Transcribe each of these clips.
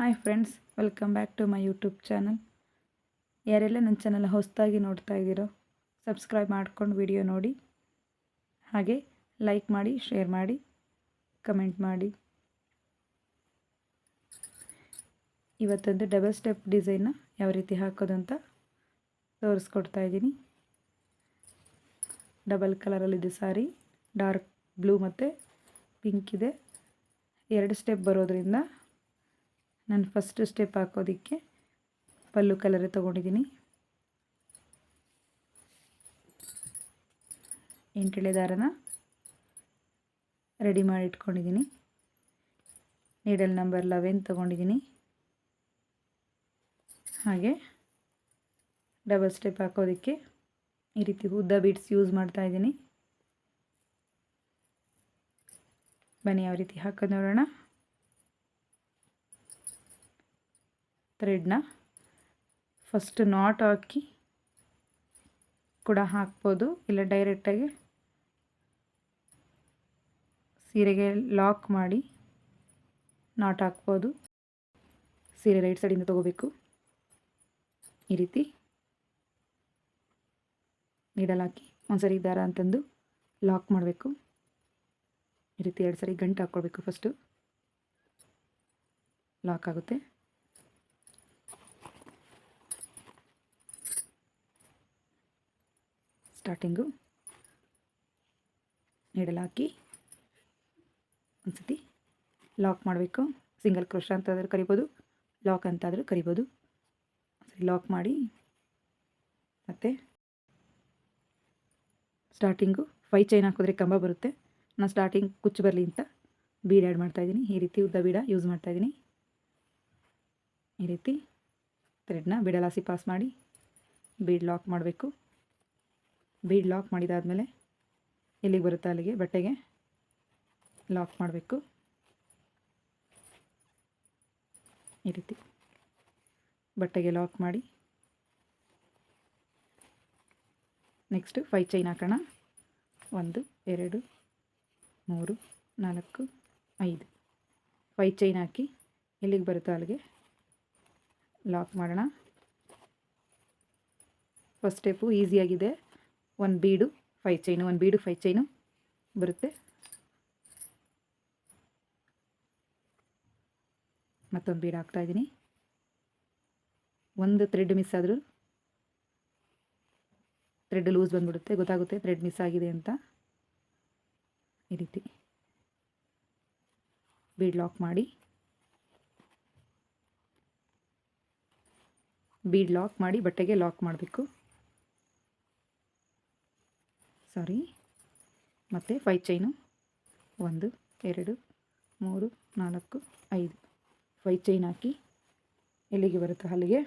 Hi friends, welcome back to my YouTube channel. ಯಾರೆಲ್ಲ ನನ್ನ channel ಹೊಸದಾಗಿ ನೋಡ್ತಾ ಇದ್ದೀರೋ, ಸಬ್ಸ್ಕ್ರೈಬ್ ಮಾಡ್ಕೊಂಡು ವಿಡಿಯೋ ನೋಡಿ. ಹಾಗೆ ಲೈಕ್ ಮಾಡಿ, ಶೇರ್ ಮಾಡಿ, ಕಮೆಂಟ್ ಮಾಡಿ. ಇವತ್ತೊಂದು ಡಬಲ್ ಸ್ಟೆಪ್ ಡಿಸೈನ್ನ ಯಾವ ರೀತಿ ಹಾಕೋದು ಅಂತ ತೋರಿಸ್ಕೊಡ್ತಾ ಇದ್ದೀನಿ. ಡಬಲ್ ಕಲರಲ್ಲಿದೆ ಸಾರಿ, ಡಾರ್ಕ್ ಬ್ಲೂ ಮತ್ತು ಪಿಂಕ್ ಇದೆ. ಎರಡು ಸ್ಟೆಪ್ ಬರೋದ್ರಿಂದ ನಾನು ಫಸ್ಟ್ ಸ್ಟೆಪ್ ಹಾಕೋದಕ್ಕೆ ಪಲ್ಲು ಕಲರ್ ತೊಗೊಂಡಿದ್ದೀನಿ. ಎಂಟಳೆ ದಾರನ ರೆಡಿ ಮಾಡಿ ಇಟ್ಕೊಂಡಿದ್ದೀನಿ. ನೀಡಲ್ ನಂಬರ್ ಲೆವೆನ್ ತೊಗೊಂಡಿದ್ದೀನಿ. ಹಾಗೆ ಡಬಲ್ ಸ್ಟೆಪ್ ಹಾಕೋದಕ್ಕೆ ಈ ರೀತಿ ಉದ್ದ ಬೀಡ್ಸ್ ಯೂಸ್ ಮಾಡ್ತಾ ಇದ್ದೀನಿ. ಬನ್ನಿ ಯಾವ ರೀತಿ ಹಾಕೋದು ನೋಡೋಣ. ಥ್ರೆಡ್ನ ಫಸ್ಟ್ ನಾಟ್ ಹಾಕಿ ಕೂಡ ಹಾಕ್ಬೋದು. ಇಲ್ಲ ಡೈರೆಕ್ಟಾಗಿ ಸೀರೆಗೆ ಲಾಕ್ ಮಾಡಿ ನಾಟ್ ಹಾಕ್ಬೋದು. ಸೀರೆ ರೈಟ್ ಸೈಡಿಂದ ತೊಗೋಬೇಕು. ಈ ರೀತಿ ನೀಡಲಾಕಿ ಒಂದು ಸರಿ ದಾರ ಅಂತಂದು ಲಾಕ್ ಮಾಡಬೇಕು. ಈ ರೀತಿ ಎರಡು ಸರಿ ಗಂಟು ಹಾಕ್ಕೊಳ್ಬೇಕು ಫಸ್ಟು ಲಾಕ್ ಆಗುತ್ತೆ. ಸ್ಟಾರ್ಟಿಂಗು ನೀಡಲಾಕಿ ಹಾಕಿ ಸತಿ ಲಾಕ್ ಮಾಡಬೇಕು. ಸಿಂಗಲ್ ಕ್ರೋಶ ಅಂತಾದರೂ ಕರಿಬೋದು ಲಾಕ್ ಅಂತಾದರೂ ಕರಿಬೋದು. ಸರಿ ಲಾಕ್ ಮಾಡಿ, ಮತ್ತು ಸ್ಟಾರ್ಟಿಂಗು ಫೈ ಚೈನ್ ಹಾಕಿದ್ರೆ ಕಂಬ ಬರುತ್ತೆ. ನಾನು ಸ್ಟಾರ್ಟಿಂಗ್ ಕುಚ್ಚು ಬರಲಿ ಅಂತ ಬೀಡ್ ಆ್ಯಡ್ ಮಾಡ್ತಾಯಿದ್ದೀನಿ ಈ ರೀತಿ ಉದ್ದ ಬೀಡ ಯೂಸ್ ಮಾಡ್ತಾಯಿದ್ದೀನಿ ಈ ರೀತಿ ಥ್ರೆಡ್ನ ಬಿಡಲಾಸಿ ಪಾಸ್ ಮಾಡಿ ಬೀಡ್ ಲಾಕ್ ಮಾಡಬೇಕು. ಬೀಡ್ ಲಾಕ್ ಮಾಡಿದಾದಮೇಲೆ ಎಲ್ಲಿಗೆ ಬರುತ್ತೆ ಅಲ್ಲಿಗೆ? ಬಟ್ಟೆಗೆ ಲಾಕ್ ಮಾಡಬೇಕು. ಈ ರೀತಿ ಬಟ್ಟೆಗೆ ಲಾಕ್ ಮಾಡಿ. ನೆಕ್ಸ್ಟು ಫೈ ಚೈನ್ ಹಾಕೋಣ. ಒಂದು, ಎರಡು, ಮೂರು, ನಾಲ್ಕು, ಐದು. ಫೈ ಚೈನ್ ಹಾಕಿ ಎಲ್ಲಿಗೆ ಬರುತ್ತೋ ಅಲ್ಲಿಗೆ? ಲಾಕ್ ಮಾಡೋಣ. ಫಸ್ಟ್ ಸ್ಟೆಪ್ಪು ಈಸಿಯಾಗಿದೆ. ಒಂದು ಬೀಡು ಫೈ ಚೈನು ಒಂದು ಬೀಡು ಫೈ ಚೈನು ಬರುತ್ತೆ. ಮತ್ತೊಂದು ಬೀಡು ಹಾಕ್ತಾಯಿದ್ದೀನಿ ಒಂದು ಥ್ರೆಡ್ ಮಿಸ್ ಆದರೂ ಥ್ರೆಡ್ ಲೂಸ್ ಬಂದ್ಬಿಡುತ್ತೆ. ಗೊತ್ತಾಗುತ್ತೆ ಥ್ರೆಡ್ ಮಿಸ್ ಆಗಿದೆ ಅಂತ. ಈ ರೀತಿ. ಬೀಡ್ ಲಾಕ್ ಮಾಡಿ. ಬೀಡ್ ಲಾಕ್ ಮಾಡಿ ಬಟ್ಟೆಗೆ ಲಾಕ್ ಮಾಡಬೇಕು. ಸಾರಿ. ಮತ್ತು ಫೈ ಚೈನು ಒಂದು, ಎರಡು, ಮೂರು, ನಾಲ್ಕು, ಐದು. ಫೈ ಚೈನ್ ಹಾಕಿ ಎಲ್ಲಿಗೆ ಬರುತ್ತೋ ಅಲ್ಲಿಗೆ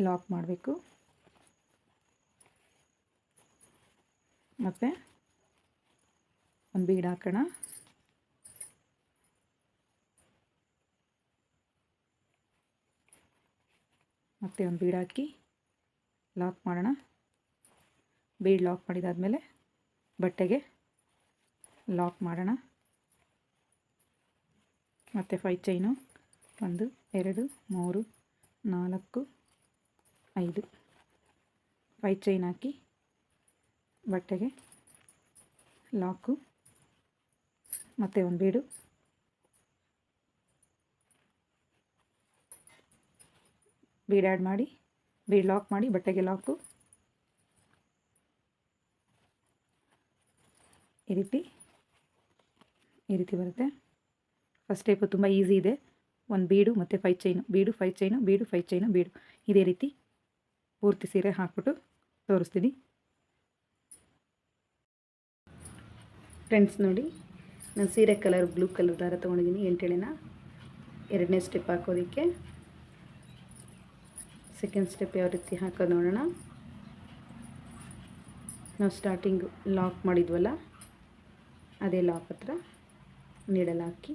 ಲಾಕ್ ಮಾಡಬೇಕು. ಮತ್ತು ಒಂದು ಬೀಡ್ ಹಾಕೋಣ. ಮತ್ತೆ ಒಂದು ಬೀಡ್ ಹಾಕಿ ಲಾಕ್ ಮಾಡೋಣ. ಬೀಡ್ ಲಾಕ್ ಮಾಡಿದಾದಮೇಲೆ ಬಟ್ಟೆಗೆ ಲಾಕ್ ಮಾಡೋಣ. ಮತ್ತು ಫೈ ಚೈನು ಒಂದು, ಎರಡು, ಮೂರು, ನಾಲ್ಕು, ಐದು. ಫೈ ಚೈನ್ ಹಾಕಿ ಬಟ್ಟೆಗೆ ಲಾಕು. ಮತ್ತು ಒಂದು ಬೀಡು. ಬೀಡ್ ಆ್ಯಡ್ ಮಾಡಿ, ಬೀಡ್ ಲಾಕ್ ಮಾಡಿ ಬಟ್ಟೆಗೆ ಲಾಕು. ಈ ರೀತಿ ಈ ರೀತಿ ಬರುತ್ತೆ. ಫಸ್ಟ್ ಸ್ಟೆಪು ತುಂಬ ಈಸಿ ಇದೆ. ಒಂದು ಬೀಡು, ಮತ್ತು five chain bead five chain bead five chain bead. ಇದೇ ರೀತಿ ಪೂರ್ತಿ ಸೀರೆ ಹಾಕ್ಬಿಟ್ಟು ತೋರಿಸ್ತೀನಿ. ಫ್ರೆಂಡ್ಸ್ ನೋಡಿ, ನಾನು ಸೀರೆ ಕಲರ್ ಬ್ಲೂ ಕಲರ್ ದಾರ ತೊಗೊಂಡಿದ್ದೀನಿ ಎಂಟೇಳಿನ ಎರಡನೇ ಸ್ಟೆಪ್ ಹಾಕೋದಕ್ಕೆ. ಸೆಕೆಂಡ್ ಸ್ಟೆಪ್ ಯಾವ ರೀತಿ ಹಾಕೋದು ನೋಡೋಣ. ನಾವು ಸ್ಟಾರ್ಟಿಂಗ್ ಲಾಕ್ ಮಾಡಿದ್ವಲ್ಲ ಅದೇ ಲಾಕ್ ಹತ್ರ ನೀಡಲಾಕಿ ಹಾಕಿ.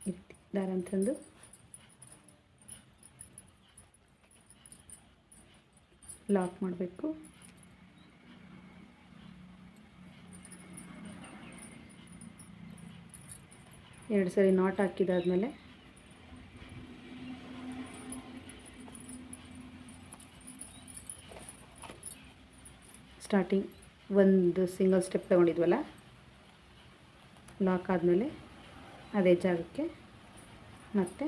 ಈ ರೀತಿ ದಾರ ಅಂತಂದು. ಲಾಕ್ ಮಾಡಬೇಕು. ಎರಡು ಸರಿ ನಾಟ್ ಹಾಕಿದಾದ್ಮೇಲೆ ಸ್ಟಾರ್ಟಿಂಗ್ ಒಂದು ಸಿಂಗಲ್ ಸ್ಟೆಪ್ ತೊಗೊಂಡಿದ್ವಲ್ಲ? ಲಾಕ್ ಆದಮೇಲೆ ಅದೇ ಜಾಗಕ್ಕೆ ಮತ್ತೆ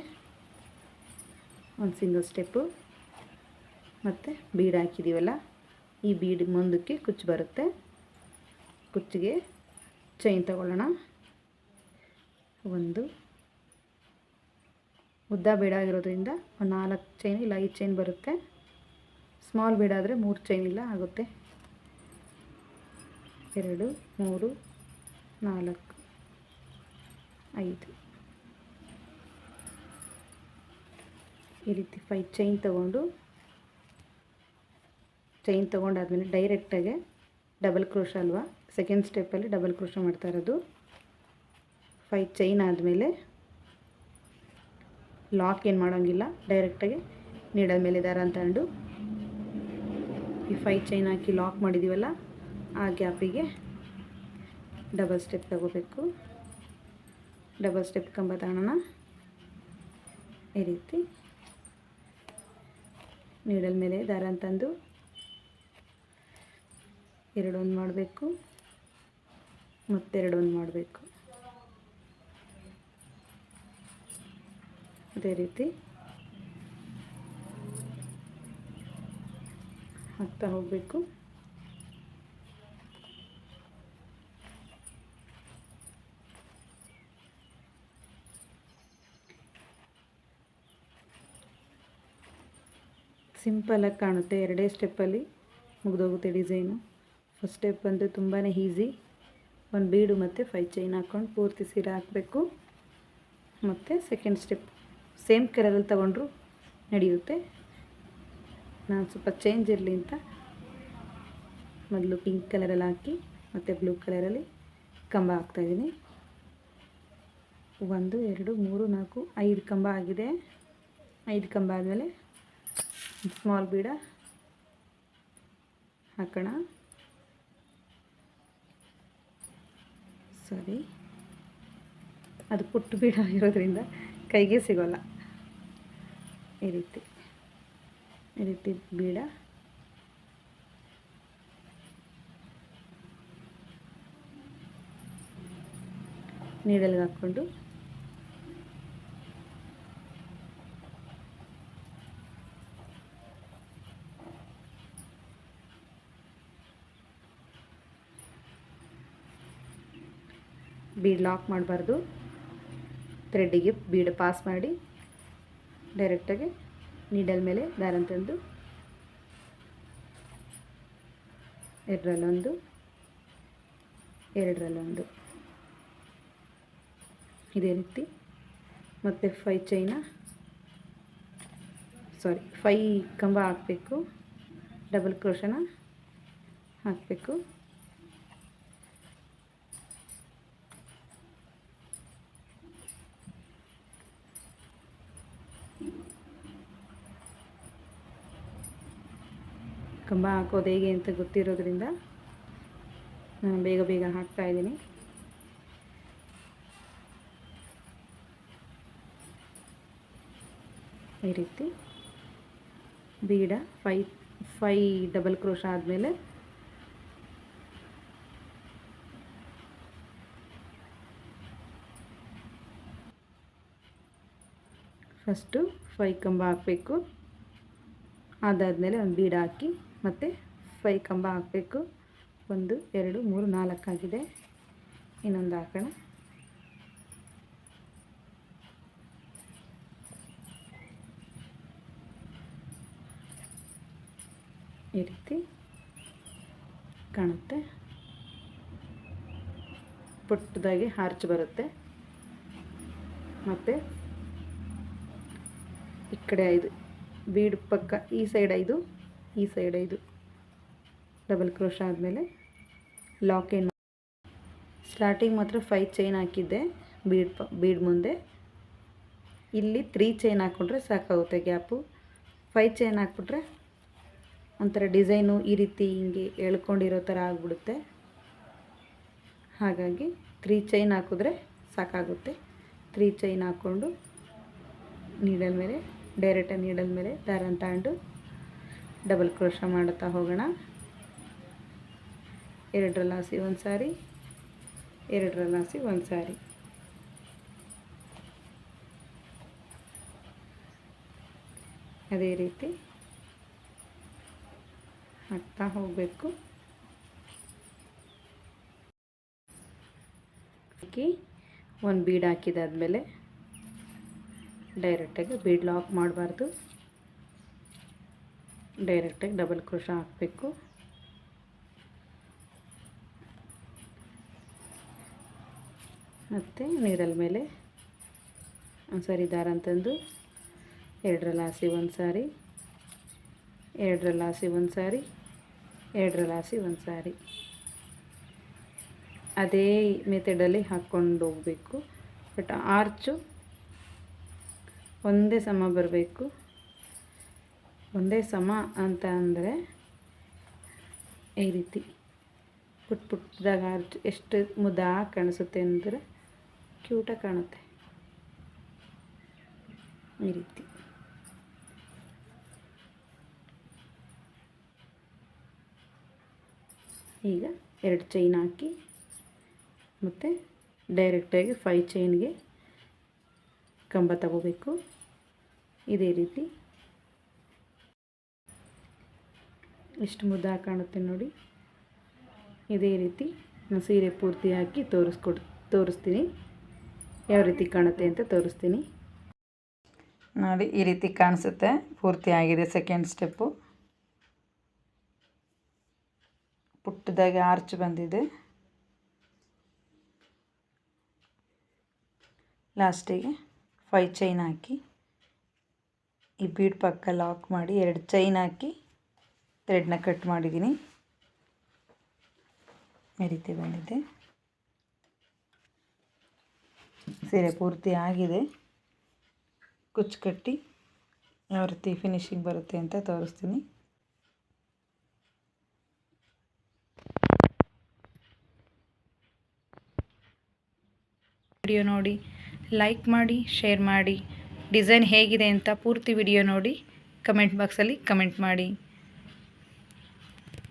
ಒಂದು ಸಿಂಗಲ್ ಸ್ಟೆಪ್ಪು ಮತ್ತು ಬೀಡ್ ಹಾಕಿದ್ದೀವಲ್ಲ ಈ ಬೀಡ್ ಮುಂದಕ್ಕೆ ಕುಚ್ಚು ಬರುತ್ತೆ. ಕುಚ್ಚಿಗೆ ಚೈನ್ ತಗೊಳ್ಳೋಣ. ಒಂದು ಉದ್ದ ಬೇಡ ಆಗಿರೋದ್ರಿಂದ ಒಂದು ನಾಲ್ಕು ಚೈನ್ ಇಲ್ಲ, ಐದು ಚೈನ್ ಬರುತ್ತೆ. ಸ್ಮಾಲ್ ಬೇಡ ಆದರೆ ಮೂರು ಚೈನ್ ಇಲ್ಲ ಆಗುತ್ತೆ. ಎರಡು, ಮೂರು, ನಾಲ್ಕು, ಐದು. ಈ ರೀತಿ ಫೈವ್ ಚೈನ್ ತಗೊಂಡು ಚೈನ್ ತೊಗೊಂಡಾದ್ಮೇಲೆ ಡೈರೆಕ್ಟಾಗೆ ಡಬಲ್ ಕ್ರೋಶ ಅಲ್ವಾ? ಸೆಕೆಂಡ್ ಸ್ಟೆಪ್ಪಲ್ಲಿ ಡಬಲ್ ಕ್ರೋಶ ಮಾಡ್ತಾ ಇರೋದು. ಫೈವ್ ಚೈನ್ ಆದಮೇಲೆ ಲಾಕ್ ಏನು ಮಾಡೋಂಗಿಲ್ಲ ಡೈರೆಕ್ಟಾಗಿ ನೀಡಲ್ ಮೇಲೆ ದಾರ ತಗೊಂಡು ಈ ಫೈವ್ ಚೈನ್ ಹಾಕಿ ಲಾಕ್ ಮಾಡಿದ್ದೀವಲ್ಲ ಆ ಗ್ಯಾಪಿಗೆ ಡಬಲ್ ಸ್ಟೆಪ್ ತಗೋಬೇಕು. ಡಬಲ್ ಸ್ಟೆಪ್ ಕಂಬ ತಗೋಣ ಈ ರೀತಿ ನೀಡಲ್ ಮೇಲೆ ದಾರ ತಂದು ಎರಡೊಂದು ಮಾಡಬೇಕು. ಮತ್ತೆರಡೊಂದು ಮಾಡಬೇಕು. ಅದೇ ರೀತಿ ಹಾಕ್ತಾ ಹೋಗಬೇಕು. ಸಿಂಪಲಾಗಿ ಕಾಣುತ್ತೆ. ಎರಡೇ ಸ್ಟೆಪ್ಪಲ್ಲಿ ಮುಗಿದೋಗುತ್ತೆ ಡಿಸೈನು ಫಸ್ಟ್ ಸ್ಟೆಪ್ ಅಂದರೆ ತುಂಬಾ ಈಸಿ ಒಂದು ಬೀಡು ಮತ್ತು ಫೈ ಚೈನ್ ಹಾಕ್ಕೊಂಡು ಪೂರ್ತಿ ಸೀರೆ ಹಾಕಬೇಕು. ಮತ್ತು ಸೆಕೆಂಡ್ ಸ್ಟೆಪ್ ಸೇಮ್ ಕಲರಲ್ಲಿ ತಗೊಂಡ್ರು ನಡೆಯುತ್ತೆ. ನಾನು ಸ್ವಲ್ಪ ಚೇಂಜ್ ಇರಲಿ ಅಂತ ಮೊದಲು ಪಿಂಕ್ ಕಲರಲ್ಲಿ ಹಾಕಿ ಮತ್ತು ಬ್ಲೂ ಕಲರಲ್ಲಿ ಕಂಬ ಹಾಕ್ತಾಯಿದ್ದೀನಿ ಒಂದು, ಎರಡು, ಮೂರು, ನಾಲ್ಕು, ಐದು ಕಂಬ ಆಗಿದೆ. ಐದು ಕಂಬ ಆದಮೇಲೆ ಸ್ಮಾಲ್ ಬೀಡ. ಹಾಕೋಣ. ಸಾರಿ. ಅದು ಪುಟ್ಟು ಬೀಡ ಆಗಿರೋದ್ರಿಂದ ಕೈಗೆ ಸಿಗೋಲ್ಲ. ಈ ರೀತಿ ಈ ರೀತಿ ಬೀಡ. ನೀಡಲ್ಗೆ ಹಾಕ್ಕೊಂಡು ಬೀಡ್ ಲಾಕ್ ಮಾಡಬಾರ್ದು. ಥ್ರೆಡ್ಡಿಗೆ ಬೀಡ್ ಪಾಸ್ ಮಾಡಿ ಡೈರೆಕ್ಟಾಗಿ ನೀಡಲ್ ಮೇಲೆ ದಾರನ್ ತಂದು ಎರಡರಲ್ಲೊಂದು ಎರಡರಲ್ಲೊಂದು. ಇದೇ ರೀತಿ ಮತ್ತು ಫೈ ಚೈನ ಸಾರಿ ಫೈ ಕಂಬ ಹಾಕಬೇಕು. ಡಬಲ್ ಕ್ರೋಶನ ಹಾಕಬೇಕು. ಕಂಬ ಹಾಕೋದು ಹೇಗೆ ಅಂತ ಗೊತ್ತಿರೋದ್ರಿಂದ ನಾನು ಬೇಗ ಬೇಗ ಹಾಕ್ತಾ ಇದ್ದೀನಿ. ಈ ರೀತಿ bead five five double crochet ಆದಮೇಲೆ ಫಸ್ಟು ಫೈ ಕಂಬ ಹಾಕಬೇಕು. ಅದಾದಮೇಲೆ ಒಂದು ಬೀಡ ಹಾಕಿ ಮತ್ತು ಫೈ ಕಂಬ ಹಾಕಬೇಕು. ಒಂದು, ಎರಡು, ಮೂರು, ನಾಲ್ಕು ಆಗಿದೆ. ಇನ್ನೊಂದು ಹಾಕೋಣ. ಈ ರೀತಿ ಕಾಣುತ್ತೆ. ಪುಟ್ಟದಾಗಿ ಹಾರ್ಚ್ ಬರುತ್ತೆ. ಮತ್ತು ಈ ಕಡೆ ಐದು, ಬೀಡ್ ಪಕ್ಕ, ಈ ಸೈಡ್ ಐದು ಈ ಸೈಡ್ ಇದು. ಡಬಲ್ ಕ್ರೋಶ ಆದಮೇಲೆ ಲಾಕ್ ಏನು ಸ್ಟಾರ್ಟಿಂಗ್ ಮಾತ್ರ ಫೈವ್ ಚೈನ್ ಹಾಕಿದ್ದೆ. ಬೀಡ್ ಬೀಡ್ ಮುಂದೆ. ಇಲ್ಲಿ ತ್ರೀ ಚೈನ್ ಹಾಕ್ಕೊಂಡ್ರೆ ಸಾಕಾಗುತ್ತೆ ಗ್ಯಾಪು ಫೈವ್ ಚೈನ್ ಹಾಕ್ಬಿಟ್ರೆ ಒಂಥರ ಡಿಸೈನು ಈ ರೀತಿ ಹಿಂಗೆ ಎಳ್ಕೊಂಡಿರೋ ಥರ ಆಗಿಬಿಡುತ್ತೆ. ಹಾಗಾಗಿ ತ್ರೀ ಚೈನ್ ಹಾಕಿದ್ರೆ ಸಾಕಾಗುತ್ತೆ. ತ್ರೀ ಚೈನ್ ಹಾಕ್ಕೊಂಡು ನೀಡಲ್ ಮೇಲೆ ಡೈರೆಕ್ಟಾಗಿ ನೀಡಲ್ ಮೇಲೆ ದಾರನ ತಗೊಂಡು ಡಬಲ್ ಕ್ರೋಶ ಮಾಡುತ್ತಾ ಹೋಗೋಣ. ಎರಡರ ಲಾಸಿ ಒಂದು ಸಾರಿ ಎರಡರ ಒಂದು ಸಾರಿ. ಅದೇ ರೀತಿ ಹಾಕ್ತಾ ಹೋಗಬೇಕು. ಹಾಕಿ ಒಂದು ಬೀಡ್ ಹಾಕಿದಾದ್ಮೇಲೆ ಡೈರೆಕ್ಟಾಗಿ ಬೀಡ್ ಲಾಕ್ ಮಾಡಬಾರ್ದು. ಡೈರೆಕ್ಟಾಗಿ ಡಬಲ್ ಕ್ರೋಶ ಹಾಕಬೇಕು. ಮತ್ತು ನೀಡಲ್ ಮೇಲೆ ಒಂದು ಸಾರಿ ದಾರ ಅಂತಂದು ಎರಡರ ಲಾಸಿ ಒಂದು ಸಾರಿ ಎರಡರ ಲಾಸಿ ಒಂದು ಸಾರಿ ಎರಡರ ಲಾಸಿ ಒಂದು ಸಾರಿ ಅದೇ ಮೆಥಡಲ್ಲಿ ಹಾಕ್ಕೊಂಡು ಹೋಗಬೇಕು. ಬಟ್ ಆರ್ಚು ಒಂದೇ ಸಮ ಬರಬೇಕು. ಒಂದೇ ಸಮ ಅಂತ ಅಂದರೆ ಈ ರೀತಿ ಪುಟ್ ಪುಟ್ಟದಾಗ ಎಷ್ಟು ಮುದ್ದಾಗಿ ಕಾಣಿಸುತ್ತೆ ಅಂದರೆ ಕ್ಯೂಟಾಗಿ ಕಾಣುತ್ತೆ. ಈ ರೀತಿ. ಈಗ ಎರಡು ಚೈನ್ ಹಾಕಿ ಮತ್ತು ಡೈರೆಕ್ಟಾಗಿ ಫೈ ಚೈನ್ಗೆ ಕಂಬ ತಗೋಬೇಕು. ಇದೇ ರೀತಿ. ಎಷ್ಟು ಮುದ್ದಾಗಿ ಕಾಣುತ್ತೆ ನೋಡಿ. ಇದೇ ರೀತಿ ನಾನು ಸೀರೆ ಪೂರ್ತಿ ಹಾಕಿ ತೋರಿಸ್ಕೊಡ್, ತೋರಿಸ್ತೀನಿ. ಯಾವ ರೀತಿ ಕಾಣುತ್ತೆ ಅಂತ ತೋರಿಸ್ತೀನಿ. ನೋಡಿ, ಈ ರೀತಿ ಕಾಣಿಸುತ್ತೆ. ಪೂರ್ತಿ ಆಗಿದೆ ಸೆಕೆಂಡ್ ಸ್ಟೆಪ್ಪು ಪುಟ್ಟದಾಗಿ ಆರ್ಚ್ ಬಂದಿದೆ. ಲಾಸ್ಟಿಗೆ ಫೈ ಚೈನ್ ಹಾಕಿ, ಈ ಬೀಡ್ ಪಕ್ಕ ಲಾಕ್ ಮಾಡಿ ಎರಡು ಚೈನ್ ಹಾಕಿ ಥ್ರೆಡ್ನ ಕಟ್ ಮಾಡಿದ್ದೀನಿ. ಈ ರೀತಿ ಬಂದಿದೆ. ಸೀರೆ ಪೂರ್ತಿ ಆಗಿದೆ. ಕುಚ್ಚು ಕಟ್ಟಿ ಯಾವ ರೀತಿ ಫಿನಿಶಿಂಗ್ ಬರುತ್ತೆ ಅಂತ ತೋರಿಸ್ತೀನಿ. ವಿಡಿಯೋ ನೋಡಿ, ಲೈಕ್ ಮಾಡಿ, ಶೇರ್ ಮಾಡಿ. ಡಿಸೈನ್ ಹೇಗಿದೆ ಅಂತ ಪೂರ್ತಿ ವಿಡಿಯೋ ನೋಡಿ, ಕಮೆಂಟ್ ಬಾಕ್ಸಲ್ಲಿ ಕಮೆಂಟ್ ಮಾಡಿ.